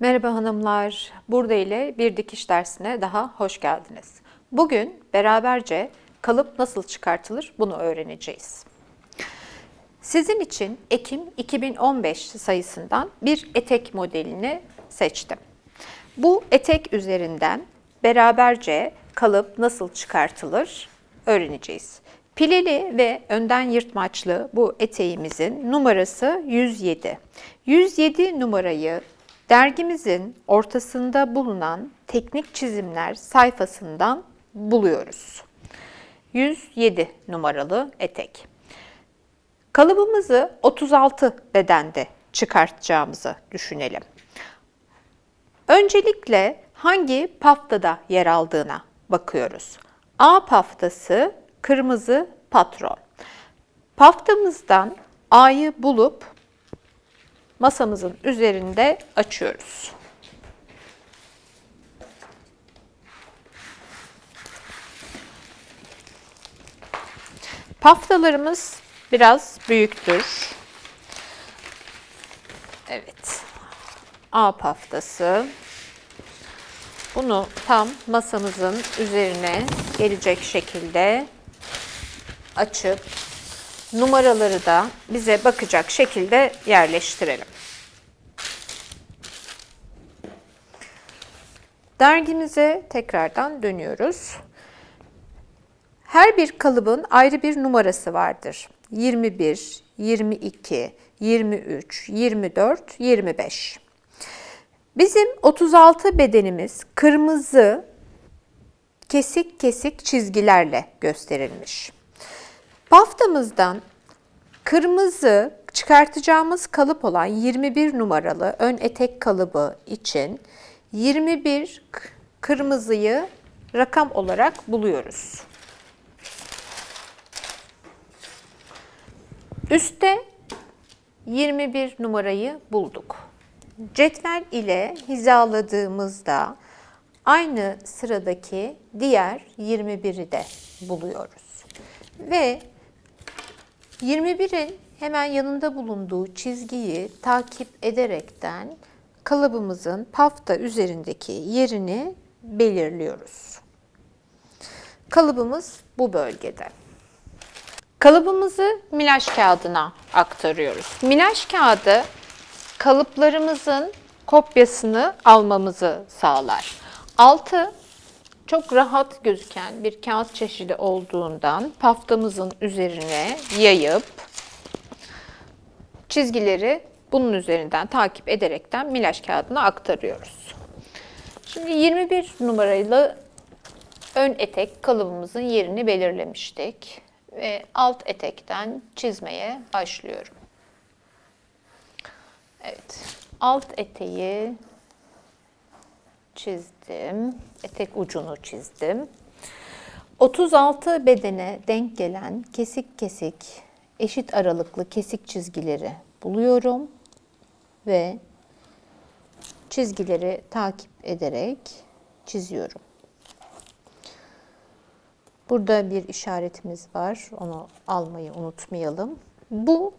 Merhaba hanımlar. Burada ile bir dikiş dersine daha hoş geldiniz. Bugün beraberce kalıp nasıl çıkartılır bunu öğreneceğiz. Sizin için Ekim 2015 sayısından bir etek modelini seçtim. Bu etek üzerinden beraberce kalıp nasıl çıkartılır öğreneceğiz. Pileli ve önden yırtmaçlı bu eteğimizin numarası 107. 107 numarayı dergimizin ortasında bulunan teknik çizimler sayfasından buluyoruz. 107 numaralı etek. Kalıbımızı 36 bedende çıkartacağımızı düşünelim. Öncelikle hangi paftada yer aldığına bakıyoruz. A paftası kırmızı patron. Paftamızdan A'yı bulup masamızın üzerinde açıyoruz. Paftalarımız biraz büyüktür. Evet. A paftası. Bunu tam masamızın üzerine gelecek şekilde açıp numaraları da bize bakacak şekilde yerleştirelim. Dergimize tekrardan dönüyoruz. Her bir kalıbın ayrı bir numarası vardır. 21, 22, 23, 24, 25. Bizim 36 bedenimiz kırmızı kesik kesik çizgilerle gösterilmiş. Paftamızdan kırmızı çıkartacağımız kalıp olan 21 numaralı ön etek kalıbı için 21 kırmızıyı rakam olarak buluyoruz. Üste 21 numarayı bulduk. Cetvel ile hizaladığımızda aynı sıradaki diğer 21'i de buluyoruz. Ve 21'in hemen yanında bulunduğu çizgiyi takip ederekten kalıbımızın pafta üzerindeki yerini belirliyoruz. Kalıbımız bu bölgede. Kalıbımızı milaj kağıdına aktarıyoruz. Milaj kağıdı kalıplarımızın kopyasını almamızı sağlar. Altı çok rahat gözüken bir kağıt çeşidi olduğundan paftamızın üzerine yayıp çizgileri bunun üzerinden takip ederekten milaj kağıdına aktarıyoruz. Şimdi 21 numaralı ön etek kalıbımızın yerini belirlemiştik ve alt etekten çizmeye başlıyorum. Evet, alt eteği çizdim. Etek ucunu çizdim. 36 bedene denk gelen kesik kesik, eşit aralıklı kesik çizgileri buluyorum ve çizgileri takip ederek çiziyorum. Burada bir işaretimiz var. Onu almayı unutmayalım. Bu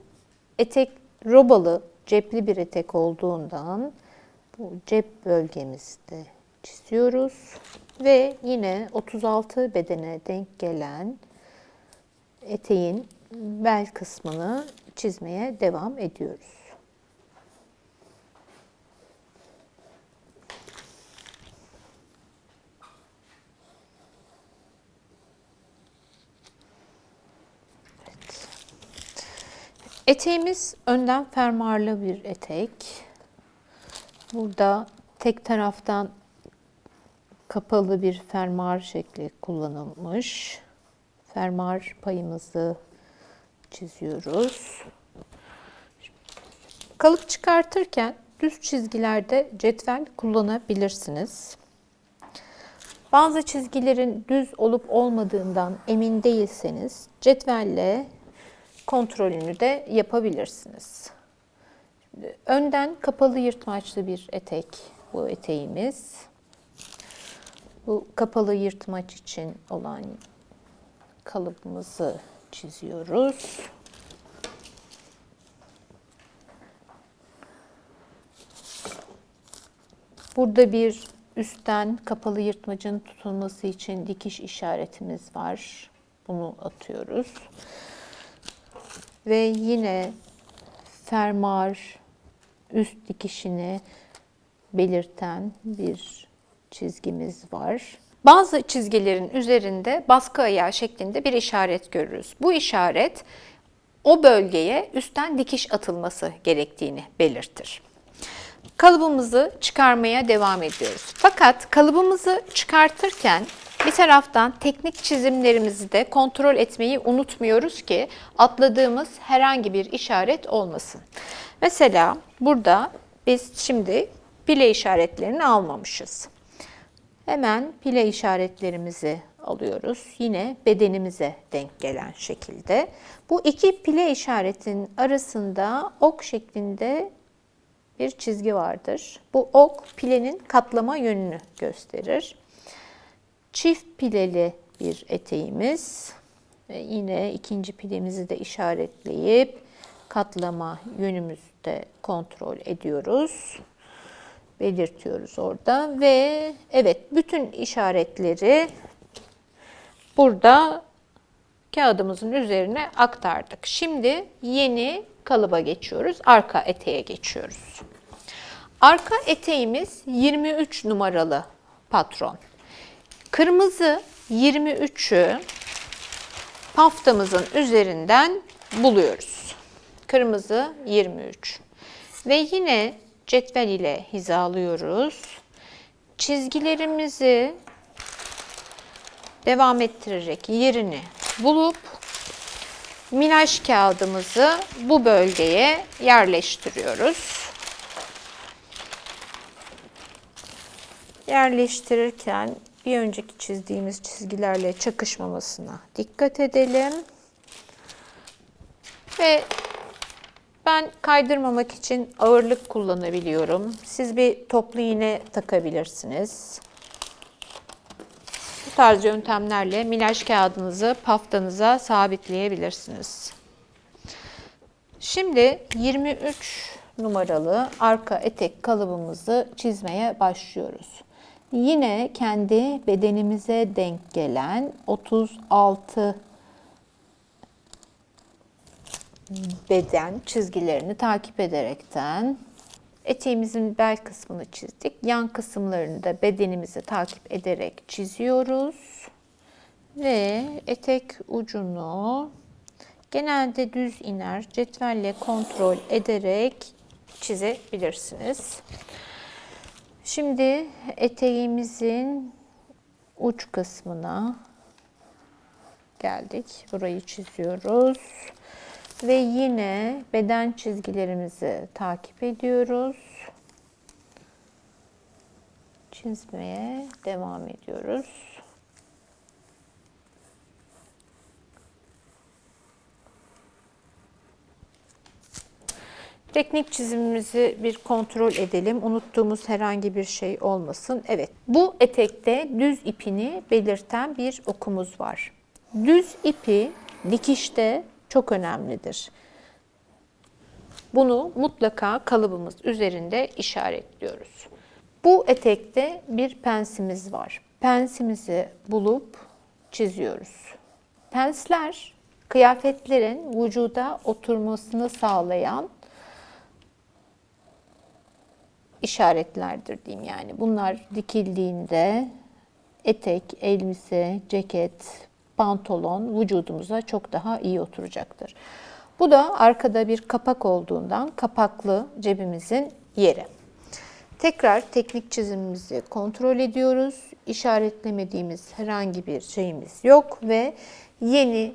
etek robalı, cepli bir etek olduğundan bu cep bölgemizde çiziyoruz. Ve yine 36 bedene denk gelen eteğin bel kısmını çizmeye devam ediyoruz. Eteğimiz önden fermuarlı bir etek. Burada tek taraftan kapalı bir fermuar şekli kullanılmış. Fermuar payımızı çiziyoruz. Kalıp çıkartırken düz çizgilerde cetvel kullanabilirsiniz. Bazı çizgilerin düz olup olmadığından emin değilseniz cetvelle kontrolünü de yapabilirsiniz. Önden kapalı yırtmaçlı bir etek bu eteğimiz. Bu kapalı yırtmaç için olan kalıbımızı çiziyoruz. Burada bir üstten kapalı yırtmacın tutulması için dikiş işaretimiz var. Bunu atıyoruz. Ve yine fermuar üst dikişini belirten bir çizgimiz var. Bazı çizgilerin üzerinde baskı ayağı şeklinde bir işaret görürüz. Bu işaret o bölgeye üstten dikiş atılması gerektiğini belirtir. Kalıbımızı çıkarmaya devam ediyoruz. Fakat kalıbımızı çıkartırken bir taraftan teknik çizimlerimizi de kontrol etmeyi unutmuyoruz ki atladığımız herhangi bir işaret olmasın. Mesela burada biz şimdi pile işaretlerini almamışız. Hemen pile işaretlerimizi alıyoruz. Yine bedenimize denk gelen şekilde. Bu iki pile işaretin arasında ok şeklinde bir çizgi vardır. Bu ok pilenin katlama yönünü gösterir. Çift pileli bir eteğimiz. Ve yine ikinci pilemizi de işaretleyip katlama yönümüzü de kontrol ediyoruz. Belirtiyoruz orada ve evet bütün işaretleri burada kağıdımızın üzerine aktardık. Şimdi yeni kalıba geçiyoruz. Arka eteğe geçiyoruz. Arka eteğimiz 23 numaralı patron. Kırmızı 23'ü paftamızın üzerinden buluyoruz. Kırmızı 23. Ve yine cetvel ile hizalıyoruz. Çizgilerimizi devam ettirerek yerini bulup milaj kağıdımızı bu bölgeye yerleştiriyoruz. Yerleştirirken bir önceki çizdiğimiz çizgilerle çakışmamasına dikkat edelim. Ve ben kaydırmamak için ağırlık kullanabiliyorum. Siz bir toplu iğne takabilirsiniz. Bu tarz yöntemlerle milaj kağıdınızı paftanıza sabitleyebilirsiniz. Şimdi 23 numaralı arka etek kalıbımızı çizmeye başlıyoruz. Yine kendi bedenimize denk gelen 36 beden çizgilerini takip ederekten eteğimizin bel kısmını çizdik. Yan kısımlarını da bedenimizi takip ederek çiziyoruz. Ve etek ucunu genelde düz iner cetvelle kontrol ederek çizebilirsiniz. Şimdi eteğimizin uç kısmına geldik. Burayı çiziyoruz. Ve yine beden çizgilerimizi takip ediyoruz. Çizmeye devam ediyoruz. Teknik çizimimizi bir kontrol edelim. Unuttuğumuz herhangi bir şey olmasın. Evet, bu etekte düz ipini belirten bir okumuz var. Düz ipi dikişte çok önemlidir. Bunu mutlaka kalıbımız üzerinde işaretliyoruz. Bu etekte bir pensimiz var. Pensimizi bulup çiziyoruz. Pensler kıyafetlerin vücuda oturmasını sağlayan işaretlerdir diyeyim yani. Bunlar dikildiğinde etek, elbise, ceket, pantolon vücudumuza çok daha iyi oturacaktır. Bu da arkada bir kapak olduğundan kapaklı cebimizin yeri. Tekrar teknik çizimimizi kontrol ediyoruz. İşaretlemediğimiz herhangi bir şeyimiz yok ve yeni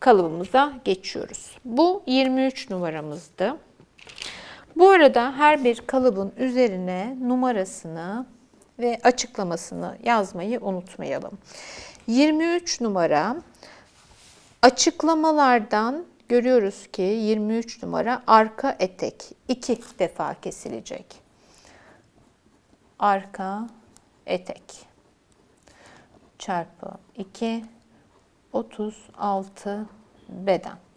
kalıbımıza geçiyoruz. Bu 23 numaramızdı. Bu arada her bir kalıbın üzerine numarasını ve açıklamasını yazmayı unutmayalım. 23 numara açıklamalardan görüyoruz ki 23 numara arka etek iki defa kesilecek. Arka etek çarpı 2 36 beden.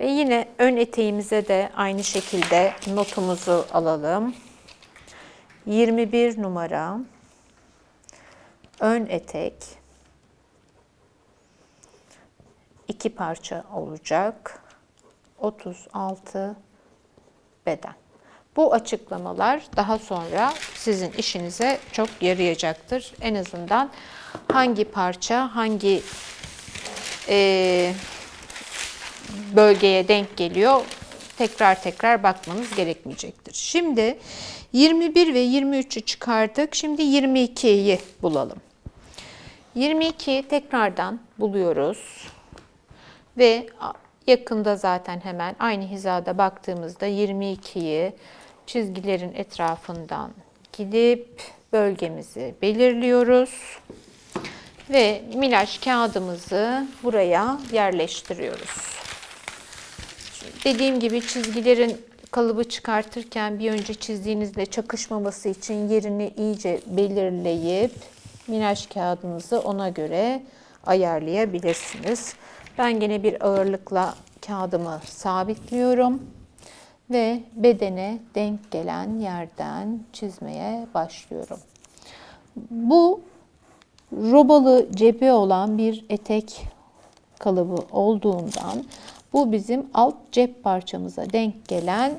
Ve yine ön eteğimize de aynı şekilde notumuzu alalım. 21 numara ön etek iki parça olacak. 36 beden. Bu açıklamalar daha sonra sizin işinize çok yarayacaktır. En azından hangi parça, hangi eee, bölgeye denk geliyor tekrar tekrar bakmanız gerekmeyecektir. Şimdi 21 ve 23'ü çıkardık. Şimdi 22'yi bulalım. 22'yi tekrardan buluyoruz. Ve yakında zaten hemen aynı hizada baktığımızda 22'yi çizgilerin etrafından gidip bölgemizi belirliyoruz. Ve milaj kağıdımızı buraya yerleştiriyoruz. Dediğim gibi çizgilerin kalıbı çıkartırken bir önce çizdiğinizle çakışmaması için yerini iyice belirleyip minaj kağıdınızı ona göre ayarlayabilirsiniz. Ben gene bir ağırlıkla kağıdımı sabitliyorum ve bedene denk gelen yerden çizmeye başlıyorum. Bu robalı cebi olan bir etek kalıbı olduğundan bu bizim alt cep parçamıza denk gelen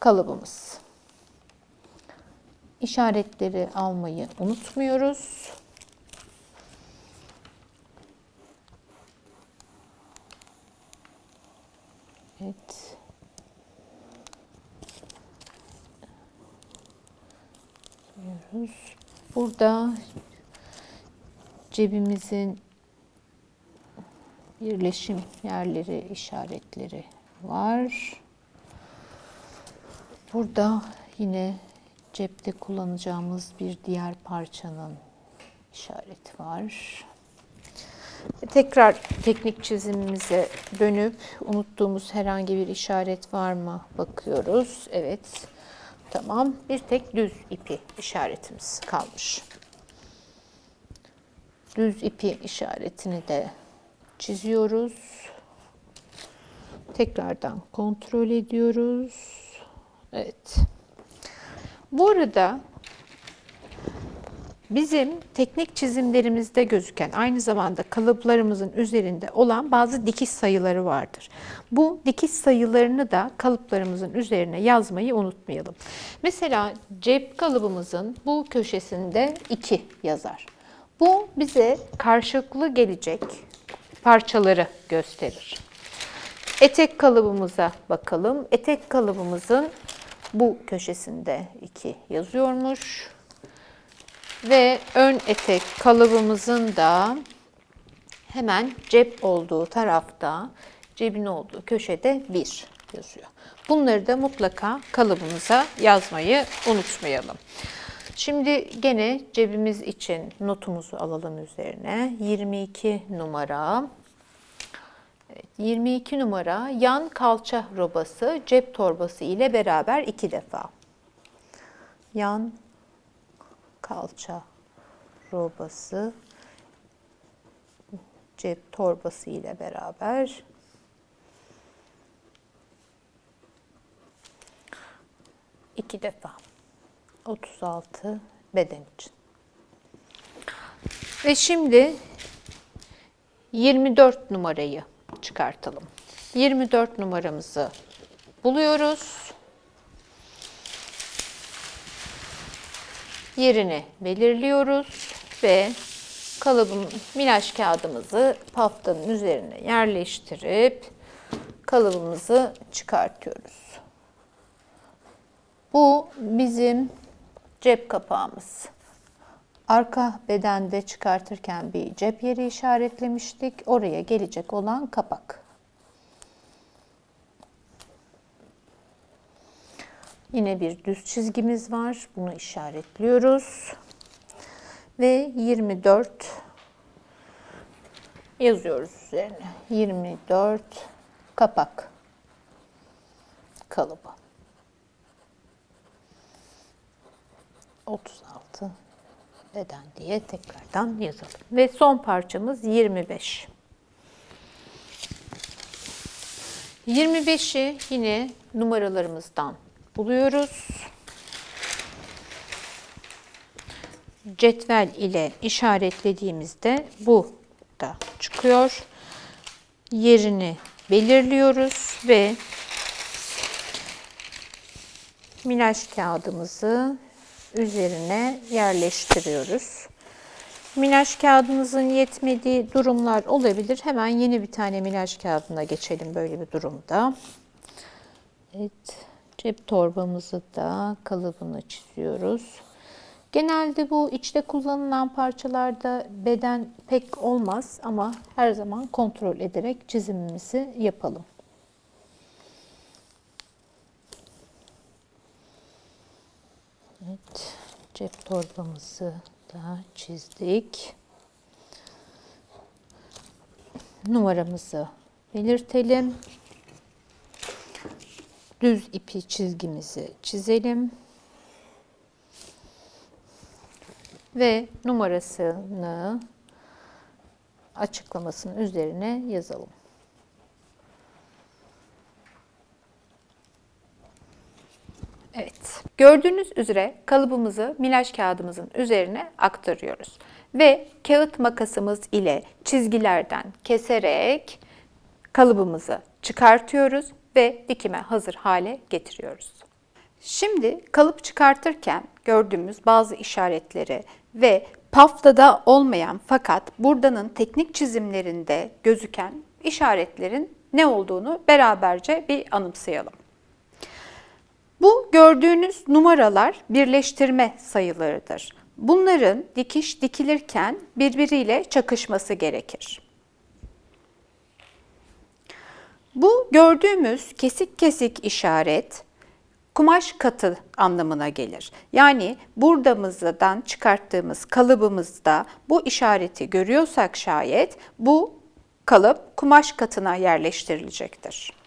kalıbımız. İşaretleri almayı unutmuyoruz. Evet. Burada cebimizin birleşim yerleri, işaretleri var. Burada yine cepte kullanacağımız bir diğer parçanın işareti var. Tekrar teknik çizimimize dönüp unuttuğumuz herhangi bir işaret var mı bakıyoruz. Evet. Tamam. Bir tek düz ipi işaretimiz kalmış. Düz ipi işaretini de çiziyoruz. Tekrardan kontrol ediyoruz. Evet. Bu arada bizim teknik çizimlerimizde gözüken aynı zamanda kalıplarımızın üzerinde olan bazı dikiş sayıları vardır. Bu dikiş sayılarını da kalıplarımızın üzerine yazmayı unutmayalım. Mesela cep kalıbımızın bu köşesinde 2 yazar. Bu bize karşılıklı gelecek parçaları gösterir. Etek kalıbımıza bakalım. Etek kalıbımızın bu köşesinde 2 yazıyormuş. Ve ön etek kalıbımızın da hemen cep olduğu tarafta, cebin olduğu köşede 1 yazıyor. Bunları da mutlaka kalıbımıza yazmayı unutmayalım. Şimdi gene cebimiz için notumuzu alalım üzerine. 22 numara. Evet, 22 numara yan kalça robası cep torbası ile beraber iki defa. Yan kalça robası cep torbası ile beraber iki defa. 36 beden için. Ve şimdi 24 numarayı çıkartalım. 24 numaramızı buluyoruz. Yerini belirliyoruz ve kalıbım milaj kağıdımızı paftanın üzerine yerleştirip kalıbımızı çıkartıyoruz. Bu bizim cep kapağımız. Arka bedende çıkartırken bir cep yeri işaretlemiştik. Oraya gelecek olan kapak. Yine bir düz çizgimiz var. Bunu işaretliyoruz. Ve 24 yazıyoruz üzerine. 24 kapak kalıbı. 36 beden diye tekrardan yazalım. Ve son parçamız 25. 25'i yine numaralarımızdan buluyoruz. Cetvel ile işaretlediğimizde bu da çıkıyor. Yerini belirliyoruz ve milaj kağıdımızı üzerine yerleştiriyoruz. Milaj kağıdınızın yetmediği durumlar olabilir. Hemen yeni bir tane milaj kağıdına geçelim böyle bir durumda. Evet, cep torbamızı da kalıbını çiziyoruz. Genelde bu içte kullanılan parçalarda beden pek olmaz ama her zaman kontrol ederek çizimimizi yapalım. Evet, cep torbamızı da çizdik. Numaramızı belirtelim. Düz ipi çizgimizi çizelim. Ve numarasını açıklamasının üzerine yazalım. Evet. Gördüğünüz üzere kalıbımızı milaj kağıdımızın üzerine aktarıyoruz. Ve kağıt makasımız ile çizgilerden keserek kalıbımızı çıkartıyoruz ve dikime hazır hale getiriyoruz. Şimdi kalıp çıkartırken gördüğümüz bazı işaretleri ve paftada olmayan fakat buradanın teknik çizimlerinde gözüken işaretlerin ne olduğunu beraberce bir anımsayalım. Bu gördüğünüz numaralar birleştirme sayılarıdır. Bunların dikiş dikilirken birbiriyle çakışması gerekir. Bu gördüğümüz kesik kesik işaret kumaş katı anlamına gelir. Yani buradamızdan çıkarttığımız kalıbımızda bu işareti görüyorsak şayet bu kalıp kumaş katına yerleştirilecektir.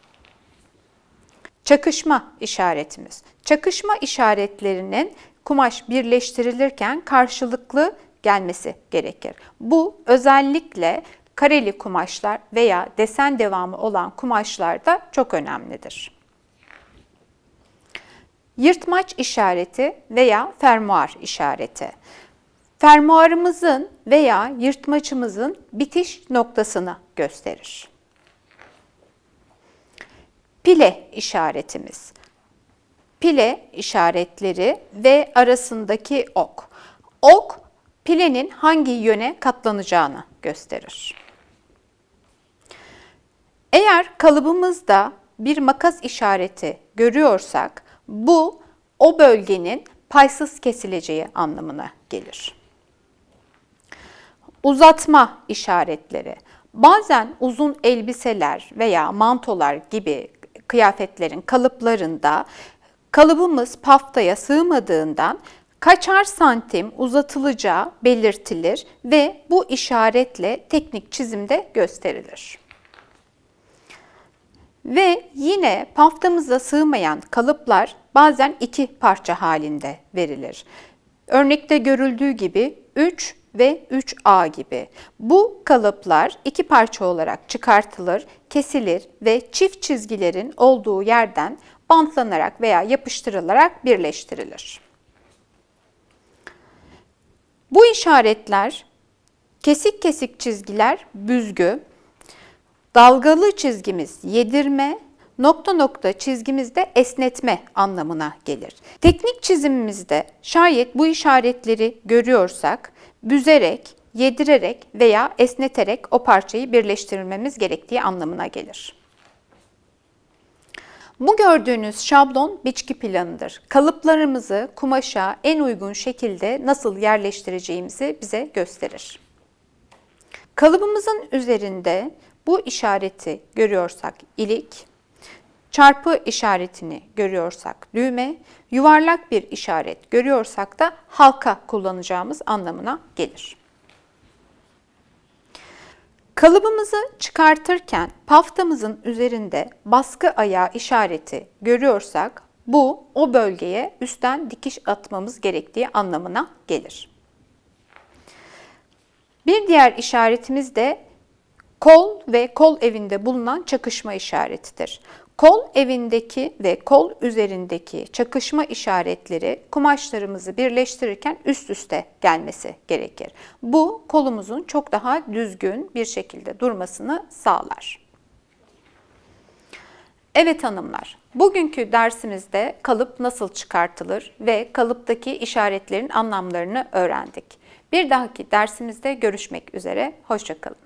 Çakışma işaretimiz. Çakışma işaretlerinin kumaş birleştirilirken karşılıklı gelmesi gerekir. Bu özellikle kareli kumaşlar veya desen devamı olan kumaşlarda çok önemlidir. Yırtmaç işareti veya fermuar işareti. Fermuarımızın veya yırtmaçımızın bitiş noktasını gösterir. Pile işaretimiz. Pile işaretleri ve arasındaki ok. Ok pilenin hangi yöne katlanacağını gösterir. Eğer kalıbımızda bir makas işareti görüyorsak bu o bölgenin paysız kesileceği anlamına gelir. Uzatma işaretleri. Bazen uzun elbiseler veya mantolar gibi kıyafetlerin kalıplarında kalıbımız paftaya sığmadığından kaçar santim uzatılacağı belirtilir ve bu işaretle teknik çizimde gösterilir. Ve yine paftamıza sığmayan kalıplar bazen iki parça halinde verilir. Örnekte görüldüğü gibi 3 ve 3A gibi. Bu kalıplar iki parça olarak çıkartılır, kesilir ve çift çizgilerin olduğu yerden bantlanarak veya yapıştırılarak birleştirilir. Bu işaretler kesik kesik çizgiler büzgü, dalgalı çizgimiz yedirme, nokta nokta çizgimizde esnetme anlamına gelir. Teknik çizimimizde şayet bu işaretleri görüyorsak büzerek, yedirerek veya esneterek o parçayı birleştirmemiz gerektiği anlamına gelir. Bu gördüğünüz şablon biçki planıdır. Kalıplarımızı kumaşa en uygun şekilde nasıl yerleştireceğimizi bize gösterir. Kalıbımızın üzerinde bu işareti görüyorsak ilik, çarpı işaretini görüyorsak düğme, yuvarlak bir işaret görüyorsak da halka kullanacağımız anlamına gelir. Kalıbımızı çıkartırken paftamızın üzerinde baskı ayağı işareti görüyorsak bu o bölgeye üstten dikiş atmamız gerektiği anlamına gelir. Bir diğer işaretimiz de kol ve kol evinde bulunan çakışma işaretidir. Kol evindeki ve kol üzerindeki çakışma işaretleri kumaşlarımızı birleştirirken üst üste gelmesi gerekir. Bu kolumuzun çok daha düzgün bir şekilde durmasını sağlar. Evet hanımlar, bugünkü dersimizde kalıp nasıl çıkartılır ve kalıptaki işaretlerin anlamlarını öğrendik. Bir dahaki dersimizde görüşmek üzere, hoşçakalın.